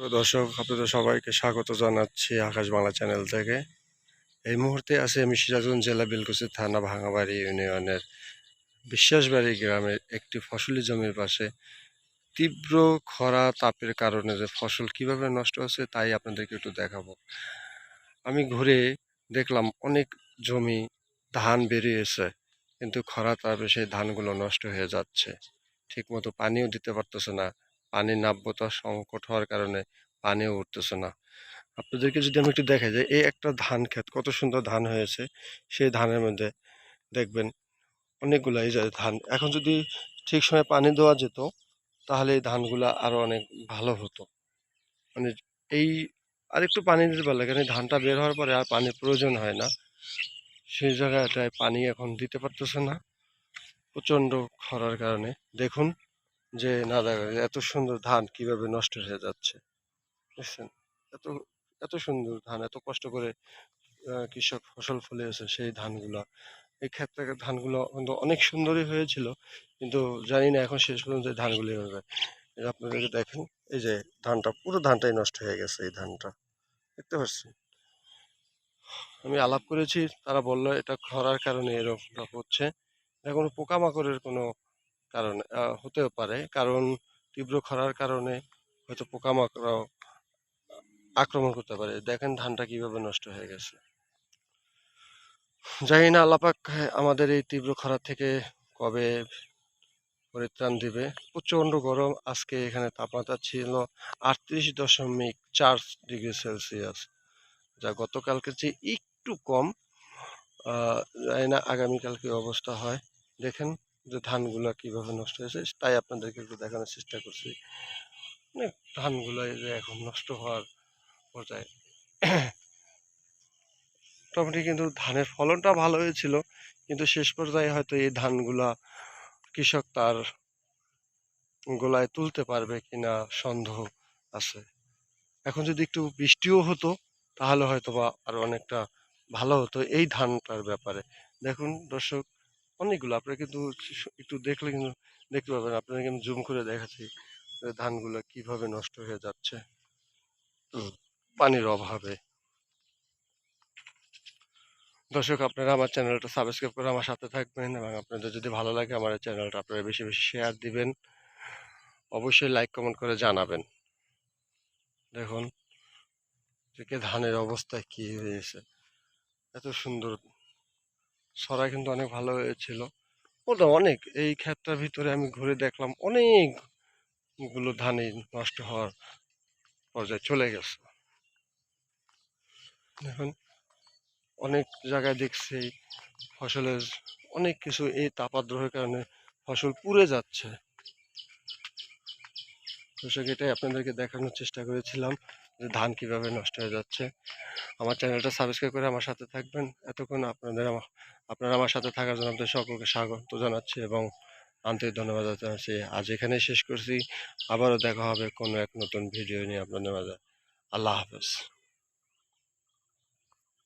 দর্শক, আপনাদের সবাইকে স্বাগত জানাচ্ছি আকাশ বাংলা চ্যানেল থেকে। এই মুহূর্তে আছি আমি সিরাজগঞ্জ জেলা বিলকুচি থানা ভাঙাবাড়ি ইউনিয়নের বিশ্বাসবাড়ি গ্রামের একটি ফসলি জমির পাশে তীব্র খরা তাপের কারণে যে ফসল কীভাবে নষ্ট হচ্ছে তাই আপনাদেরকে একটু দেখাবো। আমি ঘুরে দেখলাম অনেক জমি ধান বেরিয়েছে, কিন্তু খরা তাপে সেই ধানগুলো নষ্ট হয়ে যাচ্ছে। ঠিকমতো পানিও দিতে পারতেছে না। পানির নাব্যতা সংকট হওয়ার কারণে পানিও উঠতেছে না। আপনাদেরকে যদি আমি একটু দেখাই যে, এই একটা ধান ক্ষেত, কত সুন্দর ধান হয়েছে, সেই ধানের মধ্যে দেখবেন অনেকগুলো এই যে ধান। এখন যদি ঠিক সময় পানি দেওয়া যেত, তাহলে এই ধানগুলো আরও অনেক ভালো হতো। মানে এই আর একটু পানি দিতে পারলে, কারণ ধানটা বের হওয়ার পরে আর পানির প্রয়োজন হয় না। সেই জায়গাটায় পানি এখন দিতে পারতেছে না। প্রচণ্ড খরার কারণে। দেখুন যে, না দেখা এত সুন্দর ধান কীভাবে নষ্ট হয়ে যাচ্ছে? বুঝছেন এত এত সুন্দর ধান, এত কষ্ট করে কৃষক ফসল ফলিয়েছে সেই ধানগুলা। এই ক্ষেত্রে ধানগুলো কিন্তু অনেক সুন্দরই হয়েছিল, কিন্তু জানি না এখন শেষ পর্যন্ত এই ধানগুলি হবে আপনাদেরকে দেখেন, এই যে ধানটা, পুরো ধানটাই নষ্ট হয়ে গেছে এই ধানটা। দেখতে পাচ্ছেন? আমি আলাপ করেছি, তারা বলল, এটা খরার কারণে এরকমটা হচ্ছে। এটা কোনো পোকামাকড়ের কোনো কারণে হতেও পারে। কারণ, তীব্র খরার কারণে হয়তো পোকামাকড় আক্রমণ করতে পারে। দেখেন ধানটা কীভাবে নষ্ট হয়ে গেছে। জানি না, আল্লাপাক আমাদের এই তীব্র খরা থেকে কবে পরিত্রাণ দিবে। প্রচণ্ড গরম। আজকে এখানে তাপমাত্রা ছিল আটত্রিশ দশমিক চার ডিগ্রি সেলসিয়াস, যা গতকালকে চেয়ে একটু কম। জানি না আগামীকাল কি অবস্থা হয়। দেখেন যে ধানগুলো কীভাবে নষ্ট হয়েছে, তাই আপনাদেরকে একটু দেখানোর চেষ্টা করছি। অনেক ধানগুলো এই যে এখন নষ্ট হওয়ার পর্যায়ে মোটামুটি কিন্তু ধানের ফলনটা ভালো হয়েছিল, কিন্তু শেষ পর্যায়ে হয়তো এই ধানগুলা কৃষক তার গোলায় তুলতে পারবে কিনা সন্দেহ আছে। এখন যদি একটু বৃষ্টিও হতো, তাহলে হয়তো বা আরও অনেকটা ভালো হতো এই ধানটার ব্যাপারে। দেখুন দর্শক অনেকগুলো। আপনারা কিন্তু একটু দেখলে কিন্তু দেখতে পাবেন আপনারা কিন্তু জুম করে দেখাচ্ছি ধানগুলো কীভাবে নষ্ট হয়ে যাচ্ছে। পানির অভাবে। দর্শক, আপনারা আমার চ্যানেলটা সাবস্ক্রাইব করে আমার সাথে থাকবেন এবং আপনাদের যদি ভালো লাগে আমার চ্যানেলটা আপনারা বেশি বেশি শেয়ার দিবেন। অবশ্যই লাইক কমেন্ট করে জানাবেন। দেখুন ধানের অবস্থা কি হয়েছে। এত সুন্দর সরাই কিন্তু অনেক ভালো হয়েছিল। ওটা অনেক, এই ক্ষেতটার ভিতরে আমি ঘুরে দেখলাম অনেকগুলো ধানে নষ্ট হওয়ার পর্যায়ে চলে গেছে। এখন অনেক জায়গায় দেখছি ফসলের অনেক কিছু এই তাপাদ্রহের কারণে ফসল পুড়ে যাচ্ছে। দর্শক, এটাই আপনাদেরকে দেখানোর চেষ্টা করেছিলাম যে ধান কীভাবে নষ্ট হয়ে যাচ্ছে। আমার চ্যানেলটা সাবস্ক্রাইব করে আমার সাথে থাকবেন। এতক্ষণ আপনাদের আপনারা আমার সাথে থাকার জন্য আপনাদের সকলকে স্বাগত জানাচ্ছি এবং আন্তরিক ধন্যবাদ জানাচ্ছি। আজ এখানে শেষ করছি। আবারও দেখা হবে কোনো এক নতুন ভিডিও নিয়ে আপনাদের মাঝে। আল্লাহ হাফেজ।